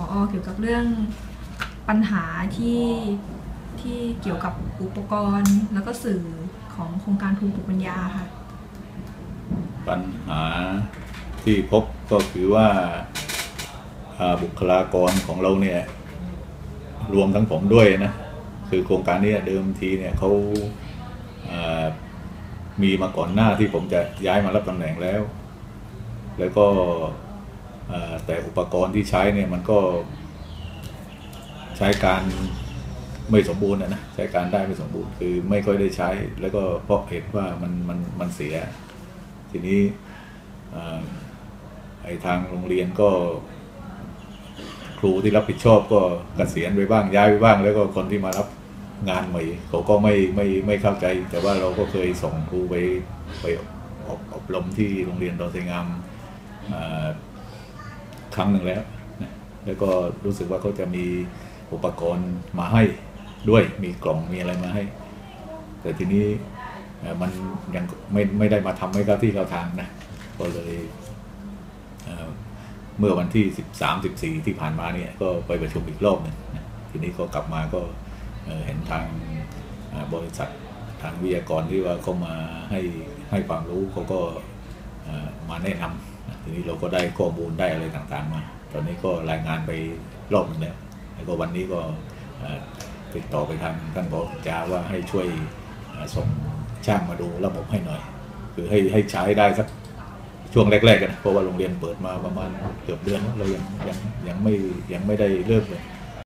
ออเกี่ยวกับเรื่องปัญหาที่ที่เกี่ยวกับอุปกรณ์แล้วก็สื่อของโครงการภูมิปุปัญญาค่ะ ปัญหาที่พบก็คือว่าบุคลากรของเราเนี่ย รวมทั้งผมด้วยนะ คือโครงการนี้เดิมทีเนี่ยเขาามีมาก่อนหน้าที่ผมจะย้ายมารับตำแหน่งแล้ว แล้วก็ แต่อุปกรณ์ที่ใช้เนี่ยมันก็ใช้การไม่สมบูรณ์นะนะใช้การได้ไม่สมบูรณ์คือไม่ค่อยได้ใช้ แล้วก็เพราะเห็นว่ามันมันมันเสีย ทีนี้ไอ้ทางโรงเรียนก็ครูที่รับผิดชอบก็เกษียณไปบ้างย้ายไปบ้าง แล้วก็คนที่มารับงานใหม่เขาก็ไม่ไม่ไม่เข้าใจ แต่ว่าเราก็เคยส่งครูไปไปอบรมที่โรงเรียนดอนไซงามอ่อ ครั้งหนึ่งแล้วนะแล้วก็รู้สึกว่าเขาจะมีอุปกรณ์มาให้ด้วยมีกล่องมีอะไรมาให้ แต่ทีนี้มันยังไม่ไม่ได้มาทำให้เข้าที่เข้าทางนะก็เลยเเมื่อวันที่ 13 14 ที่ผ่านมาเนี่ยก็ไปประชุมอีกรอบหนึงนะทีนี้ก็กลับมาก็เห็นทางบริษัททางวิทยากรที่ว่าเขามาให้ให้ความรู้เขาก็มาแนะนำ ทีนี้เราก็ได้ข้อมูลได้อะไรต่างๆมาตอนนี้ก็รายงานไปรอบนึงแล้วแล้วก็วันนี้ก็ติดต่อไปทางท่านผอจาว่าให้ช่วยส่งช่างมาดูระบบให้หน่อย คือให้ให้ใช้ได้สักช่วงแรกๆกันเพราะว่าโรงเรียนเปิดมาประมาณเกือบเดือนแล้วเรายังยังยังไม่ยังไม่ได้เริ่มเลย